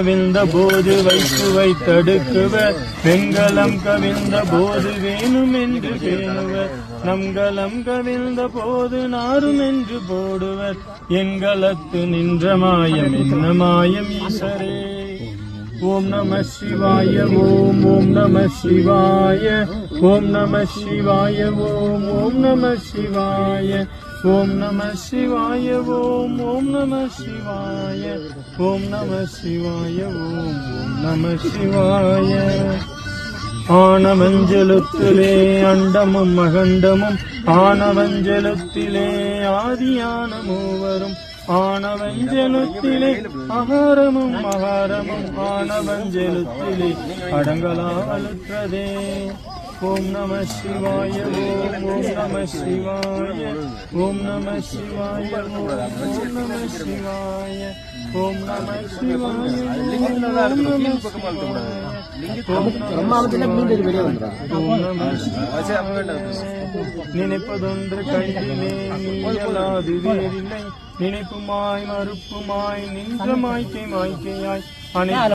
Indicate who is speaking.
Speaker 1: கவிழ்ந்த போது வைத்து வைத்தடுக்குவர் வெங்கலம் கவிழ்ந்த போது வேணும் என்று பேணுவர். நம்கலம் கவிழ்ந்த போது நாரும் என்று போடுவர் எங்களத்து நின்ற மாயம் என்ன மாயம் ஈசரே? ஓம் நம சிவாய ஓம் ஓம் நம சிவாய. ஓம் நம சிவாய ஓம் ஓம் நம சிவாய. ஓம் நம சிவாய ஓம் ஓம் நம சிவாய ஓம் நம சிவாய ஓம் ஓம் நம சிவாய. ஆனமஞ்சலத்திலே அண்டமும் அகண்டமும் ஆனமஞ்சலத்திலே ஆதியான மூவரும் ஆனவஞ்சலத்திலே அகாரமும் மகாரமும் ஆனவஞ்சலத்திலே அடங்கலாவலுற்றதே ஓம் நம சிவாய ஓம் ஓம் நம சிவாய ஓம் நம சிவாய ஓம் ஓம் நம சிவாய ஓம் நம சிவாய ஓம் நம சிவாய நினைப்பதொன்று கையிலே நீயலாது வேறில்லை நினைப்புமாய் மறுப்புமாய் நின்ற மாய்க்கை மாய்க்கையாய் அனைத்து